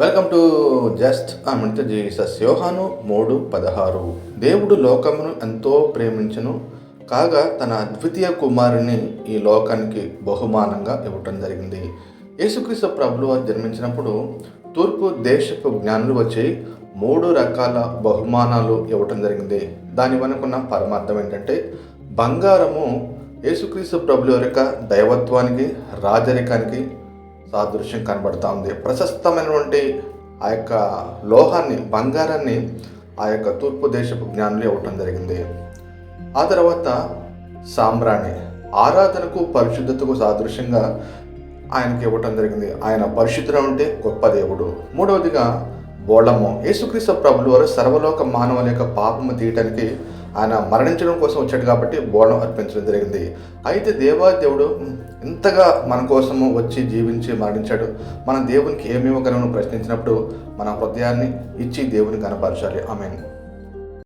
Welcome to just అంటే Jesus యోహాను మూడు పదహారు. దేవుడు లోకమును ఎంతో ప్రేమించను కాగా తన అద్వితీయ కుమారుని ఈ లోకానికి బహుమానంగా ఇవ్వటం జరిగింది. యేసుక్రీస్తు ప్రభులు జన్మించినప్పుడు తూర్పు దేశపు జ్ఞానులు వచ్చి మూడు రకాల బహుమానాలు ఇవ్వటం జరిగింది. దాని వెనుకున్న పరమార్థం ఏంటంటే బంగారము యేసుక్రీస్తు ప్రభుల యొక్క దైవత్వానికి రాజరికానికి సాదృశ్యం కనబడుతూ ఉంది. ప్రశస్తమైనటువంటి ఆ యొక్క లోహాన్ని బంగారాన్ని ఆ యొక్క తూర్పు దేశపు జ్ఞానులు ఇవ్వటం జరిగింది. ఆ తర్వాత సాంబ్రాణి ఆరాధనకు పరిశుద్ధతకు సాదృశ్యంగా ఆయనకి ఇవ్వటం జరిగింది. ఆయన పరిశుద్ధుడు ఉంటే గొప్ప దేవుడు. మూడవదిగా బోళము యేసుక్రీస్తు ప్రభులు వారు సర్వలోక మానవుల యొక్క పాపము తీయటానికి ఆయన మరణించడం కోసం వచ్చాడు కాబట్టి బోళం అర్పించడం జరిగింది. అయితే దేవా దేవుడు ఇంతగా మన కోసము వచ్చి జీవించి మరణించాడు. మన దేవునికి ఏమి ఇవ్వగలను ప్రశ్నించినప్పుడు మన హృదయాన్ని ఇచ్చి దేవుని కనపరచాలి ఆమెను.